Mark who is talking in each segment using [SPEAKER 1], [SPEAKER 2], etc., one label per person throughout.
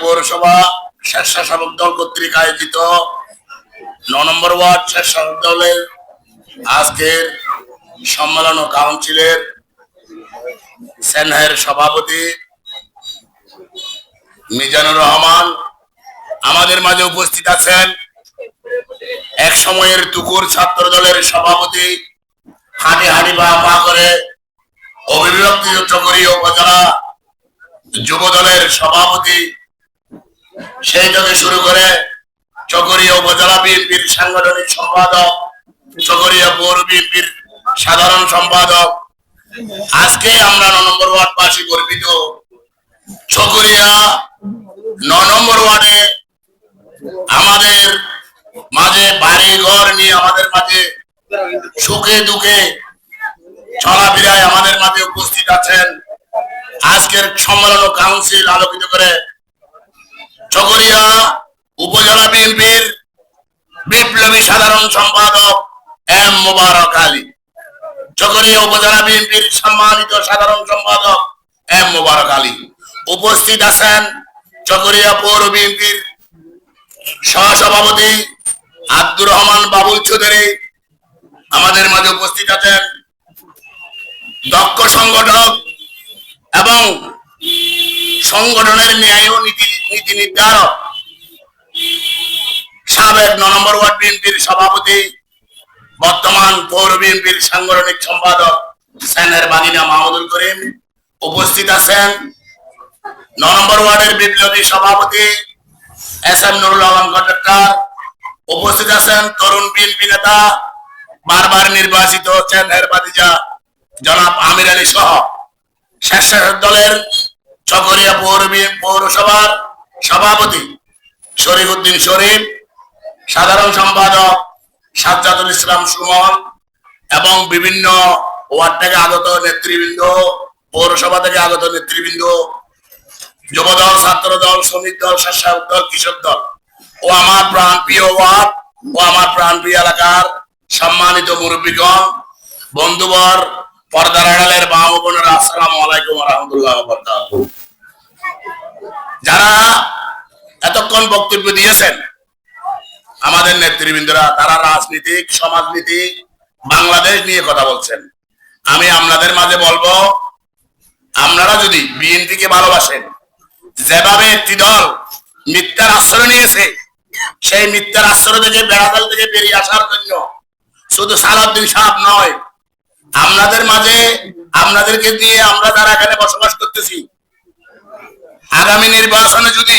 [SPEAKER 1] পৌরসভা আয়োজিত ন নম্বর ওয়ার্ড দলের আজকের সম্মেলন ও কাউন্সিলের সভাপতি মিজানুর রহমান আমাদের মাঝে উপস্থিত আছেন এক সময়ের তুকুর ছাত্র দলের সভাপতি হাঁটি হাঁটি বা করে অভিব্যক্তি চকরিয়া উপজেলা যুব দলের সভাপতি, সেই থেকে শুরু করে চকরিয়া উপজেলা বিএনপির সাংগঠনিক সম্পাদক, চকরিয়া পৌর বিএনপির সাধারণ সম্পাদক। আজকে আমরা ন নম্বর ওয়ার্ড বাসী গর্বিত। চকরিয়া ন নম্বর ওয়ার্ডে আমাদের মাঝে বাড়ি ঘর নিয়ে আমাদের মাঝে সুখে দুঃখে চলাফেরায় আমাদের মাঝে উপস্থিত আছেন আজকের সম্মেলন কাউন্সিল আলোকিত করে চকরিয়া উপজেলা বিএনপির বিপ্লবী সাধারণ সম্পাদক এম মোবারক আলী, চকরিয়া উপজেলা বিএনপির সম্মানিত সাধারণ সম্পাদক এম মোবারক আলী উপস্থিত আছেন চকরিয়া পৌর বিএনপির সহসভাপতি আব্দুর রহমান বাবুল চৌধুরী, আমাদের মাঝে উপস্থিত আছেন দক্ষ সংগঠক এবং সংগঠনের ন্যায় ও নীতি নীতি নির্ধারক। সাবেক ন নম্বর ওয়ার্ড বিএনপির সভাপতি, বর্তমান পৌর বিএনপির সাংগঠনিক সম্পাদক সেনের বাদিনা মাহমুদুল করিম উপস্থিত আছেন। ন নম্বর ওয়ার্ডের বিপ্লবী সভাপতি S M Nurul Alam conductor উপস্থিত আছেন। তরুণ বিএনপি নেতা, বারবার নির্বাচিত চেন্নাইয়ের বাদিজা জনাব আমির আলী সহ। স্বেচ্ছাসেবক দলের চকরিয়া পৌর পৌরসভার সভাপতি শরীফ উদ্দিন শরীফ, সাধারণ সম্পাদক সাজ্জাদুল ইসলাম সুমন এবং বিভিন্ন ওয়ার্ড থেকে আগত নেতৃবৃন্দ, পৌরসভা থেকে আগত নেতৃবৃন্দ, যুবদল ছাত্র দল শ্রমিক দল, স্বেচ্ছাসেবক দল, কৃষক দল ও আমার প্রাণ প্রিয় ওয়ার্ড ও আমার প্রাণ প্রিয় এলাকার সম্মানিত মুরব্বীগণ, বন্ধুবর পর্দার আড়ালের মা বোনেরা, আসসালামু আলাইকুম রহমতুল্লাহ যারা এতক্ষণ বক্তব্য দিয়েছেন, আমাদের নেতৃবৃন্দরা, তারা রাজনীতিক সমাজনীতি বাংলাদেশ নিয়ে কথা বলছেন। আমি আপনাদের মাঝে বলব, আপনারা যদি বিএনপিকে ভালোবাসেন, যেভাবে একটি দল মিথ্যার আশ্রয় নিয়েছে, সেই মিথ্যার আশ্রয় থেকে বেড়াদাল থেকে বেরিয়ে আসার জন্য শুধু সালাউদ্দিন সাহেব নয় আপনাদের মাঝে, আপনাদেরকে দিয়ে আমরা যারা এখানে বসবাস করতেছি, আগামী নির্বাচনে যদি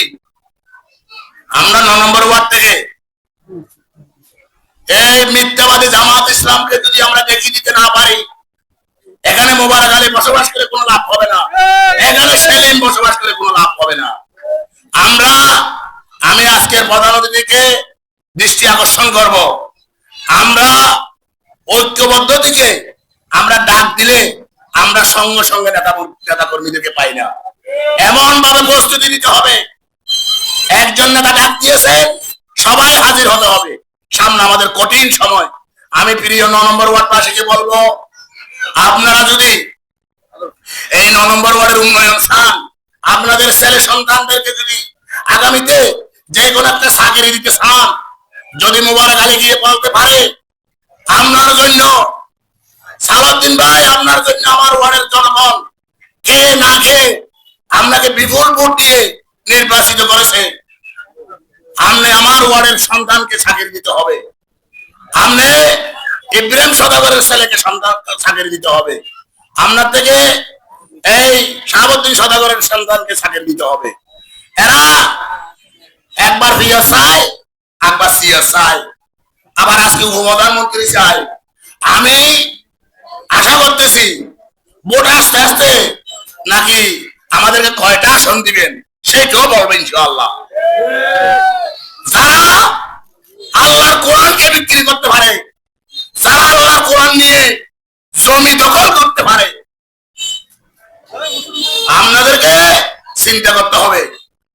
[SPEAKER 1] আমরা ন নম্বর ওয়ার্ড থেকে এই মিথ্যাবাদী জামাত ইসলামকে যদি আমরা দেখিয়ে দিতে না পারি, এখানে মোবারক আলী বসবাস করে কোনো লাভ হবে না। এখানে সেলিম বসবাস করে কোনো লাভ হবে না। আমরা, আমি আজকের প্রধান অতিথিকে দৃষ্টি আকর্ষণ করব। আমরা ঐক্যবদ্ধ দিকে আমরা ডাক দিলে আমরা সঙ্গে সঙ্গে নেতা নেতা কর্মীদেরকে পাই না। এমন ভাবে প্রস্তুতি নিতে হবে। একজন নেতা ডাক দিয়েছে, সবাই হাজির হতে হবে। সামনে আমাদের কঠিন সময়। আমি প্রিয় ন নম্বর ওয়ার্ড পাশে বলব, আপনারা যদি এই ন নম্বর ওয়ার্ডের উন্নয়ন চান, আপনাদের ছেলে সন্তানদেরকে যদি আগামীতে যে কোনো একটা চাকরি দিতে চান, যদি মোবারক আলী গিয়ে বলতে পারে, আপনার জন্য সালাউদ্দিন ভাই, আপনার জন্য আমার ওয়ার্ডের জনগণ। কে না খেয়ে আপনাকে বিপুল ভোট দিয়ে নির্বাচিত করেছে? আপনি আমার ওয়ার্ডের সন্তানকে চাকরি দিতে হবে। আপনি ইব্রাহিম সদাগরের ছেলেকে সন্তান চাকরি দিতে হবে। আপনার থেকে এই শাহাবুদ্দিন সদাগরের সন্তানকে চাকরি দিতে হবে। এরা একবার ফিয়া চায় একবার সিয়া চায় আবার আজকে উপপ্রধানমন্ত্রী চায় আমি আশা করতেছি ভোট আসতে আসতে নাকি আমাদেরকে কয়টা আসন দিবেন সেইটাও বলবেন ইনশাআল্লাহ। যারা আল্লাহর কোরআনকে বিক্রি করতে পারে, যারা আল্লাহর কোরআন নিয়ে জমি দখল করতে পারে, আপনাদেরকে চিন্তা করতে হবে,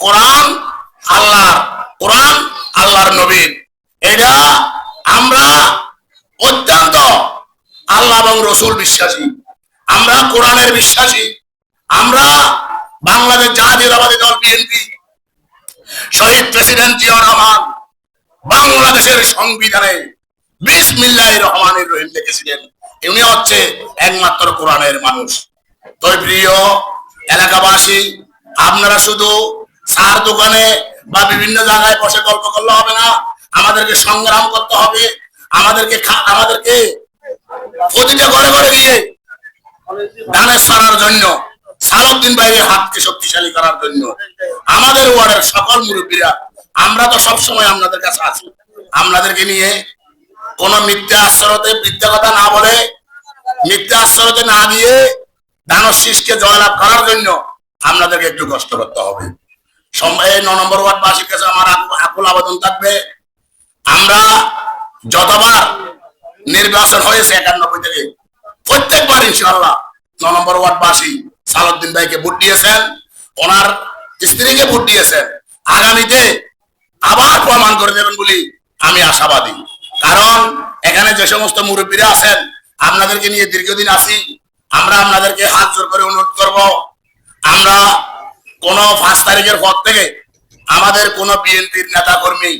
[SPEAKER 1] কোরআন আল্লাহর কোরআন আল্লাহর নবীন এটা আমরা অত্যন্ত আল্লাহ এবং রসুল বিশ্বাসী। আমরা কোরআনের বিশ্বাসী। আমরা বাংলা বিএনপি। শহীদ প্রেসিডেন্ট জিয়া রহমান বাংলাদেশের সংবিধানে বিসমিল্লাহ রহমানের রহিম লিখেছিলেন। উনি হচ্ছে একমাত্র কোরআনের মানুষ। তো প্রিয় এলাকাবাসী, আপনারা শুধু সার দোকানে বা বিভিন্ন জায়গায় বসে গল্প করলে হবে না। আমাদেরকে সংগ্রাম করতে হবে। আমাদেরকে আমাদেরকে প্রতিটা ঘরে ঘরে গিয়ে ধানের সারার জন্য, সালাউদ্দিন ভাইয়ের হাতকে শক্তিশালী করার জন্য, আমাদের ওয়ার্ডের সকল মুরব্বীরা, আমরা তো সবসময় আপনাদের কাছে আছি। আপনাদেরকে নিয়ে কোন মিথ্যা আশ্রয়তে মিথ্যা কথা না বলে, মিথ্যা আশ্রয়তে না দিয়ে দানব শীষকে জয়লাভ করার জন্য আপনাদেরকে একটু কষ্ট করতে হবে। সম- এই ন নম্বর ওয়ার্ড বাসীর কাছে আমার আকুল আবেদন থাকবে। আমরা যতবার নির্বাচন হয়েছে একানব্বই থেকে। প্রত্যেকবার ইনশাল্লাহ ন নম্বর ওয়ার্ড বাসী সালাউদ্দিন ভাইকে ভোট দিয়েছেন, ওনার স্ত্রীকে ভোট দিয়েছেন। আগামীতে আবার প্রমাণ করে দেবেন বলি আমি আশাবাদী। কারণ এখানে যে সমস্ত মুরব্বীরা আছেন, আপনাদেরকে নিয়ে দীর্ঘদিন আছি, আমরা আপনাদেরকে হাত জোর করে অনুরোধ করব। আমরা কোন পাঁচ তারিখের পর থেকে আমাদের কোন বিএনপির নেতা কর্মী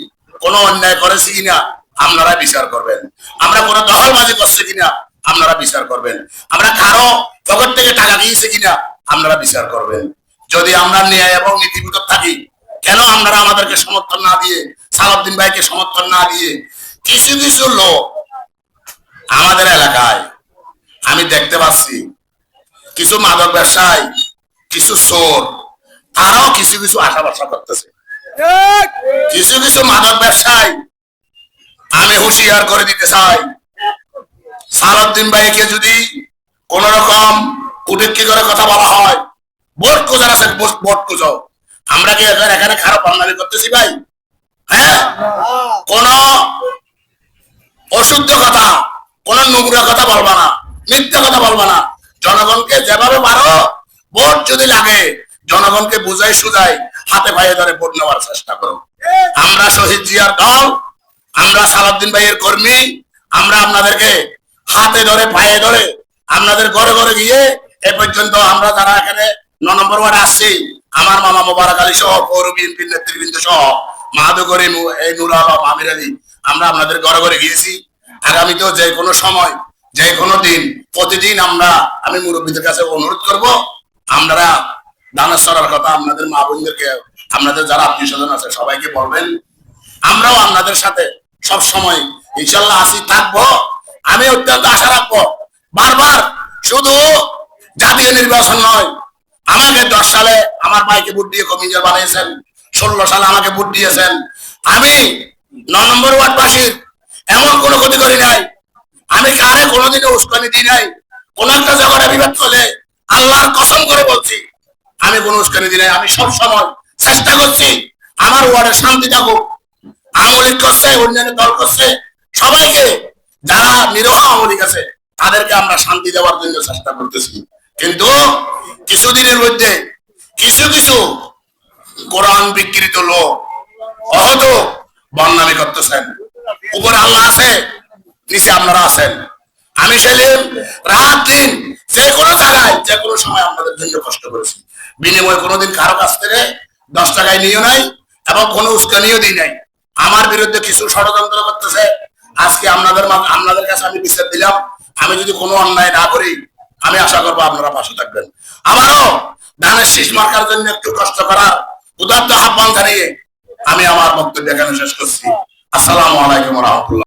[SPEAKER 1] কোন অন্যায় করেছি কিনা আপনারা বিচার করবেন। আমরা কোন দখলবাজি করছে কিনা আপনারা বিচার করবেন। আমরা কারও পকেট থেকে টাকা নিয়েছে কিনা আপনারা বিচার করবেন। যদি আমরা ন্যায় এবং নীতিবিদ থাকি কেন আপনারা আমাদেরকে সমর্থন না দিয়ে সালাউদ্দিন ভাইকে সমর্থন না দিয়ে কিছু কিছু লোক আমাদের এলাকায় আমি দেখতে পাচ্ছি কিছু মাদক ব্যবসায় কিছু চোর তারাও কিছু কিছু আশা ভরসা করতেছে কিছু কিছু মাদক ব্যবসায়ী আমি হুঁশিয়ার করে দিতে চাই। সালাউদ্দিন ভাইকে যদি কোন রকম কুটুক্তি করে কথা বলা হয়, ভোট খোঁজার আছে? ভোট খোঁজো আমরা কি এখন এখানে খারাপ বাঙালি করতেছি ভাই? হ্যাঁ? কোন অশুদ্ধ কথা, কোন নোংরা কথা বলবা না, মিথ্যা কথা বলবা না। জনগণকে যেভাবে পারো, ভোট যদি লাগে, জনগণকে বুঝাই সুজাই হাতে পায়ে ধরে ভোট নেওয়ার চেষ্টা করো। আমরা শহীদ জিয়ার দল আমরা সালাউদ্দিন ভাইয়ের কর্মী, আমরা আপনাদেরকে হাতে ধরে, পায়ে ধরে আপনাদের ঘরে ঘরে গিয়ে এ পর্যন্ত আমরা যারা এখানে ন নম্বর ওয়ার্ডে আসছি, আমার মামা মোবারক আলী সহ, পৌর বিএনপির নেতৃবৃন্দ সহ, মাহাদুগরি এই নুর আলম, আমির আলী, আমরা আপনাদের ঘরে ঘরে গিয়েছি। আগামীতেও যে কোনো সময়, যে কোনো দিন, প্রতিদিন আমরা, আমি মুরব্বীদের কাছে অনুরোধ করব আমরা দানা সরার কথা আপনাদের মা বোনদেরকে, আপনাদের যারা আত্মীয় স্বজন আছে, সবাইকে বলবেন। আমরাও আপনাদের সাথে সব সময়। ইনশাল্লাহ আসি থাকব। আমি অত্যন্ত আশা রাখব। বারবার শুধু জাতীয় নির্বাচন নয়, আমাকে দশ সালে আমার ভাইকে ভোট দিয়ে কমিশনার বানিয়েছেন, ষোলো সালে আমাকে ভোট দিয়েছেন। আমি ন নম্বর ওয়ার্ডবাসীর এমন কোনো ক্ষতি করি নাই। আমি কারে কোনোদিনও উস্কানি দিই নাই। কোন একটা জায়গায় বিবাদ চলে আল্লাহর কসম করে বলছি, আমি কোনো উস্কানি দিই নাই। আমি সব সময় চেষ্টা করছি আমার ওয়ার্ডে শান্তি থাকুক। আমলিক করছে অন্যান্য দল করছে, সবাইকে যারা নিরহ আমলিক আছে, তাদেরকে আমরা শান্তি দেওয়ার জন্য চেষ্টা করতেছি। কিন্তু কিছুদিনের মধ্যে কিছু কিছু কোরআন বিকৃত লোক অহত বন্যামি করতেছেন। উপরে আল্লাহ আছে, নিচে আপনারা আছেন। আমি সেলিম রাত দিন যে কোনো জায়গায়, যে কোনো সময় আপনাদের জন্য কষ্ট করেছি। বিনিময়ে কোনোদিন কারও কাছ থেকে দশ টাকায় নিও নাই, এবং কোনো উস্কানিও দিই নাই। আমার বিরুদ্ধে কিছু ষড়যন্ত্র করতেছে। আজকে আপনাদের আপনাদের কাছে আমি বিচার দিলাম। আমি যদি কোনো অন্যায় না করি, আমি আশা করব আপনারা পাশে থাকবেন। আবারও ধানের শীষ মার্কার জন্য একটু কষ্ট করার উদার্ত আহ্বান জানিয়ে আমি আমার বক্তব্য এখানে শেষ করছি। আসসালামু আলাইকুম রহমতুল্লাহ।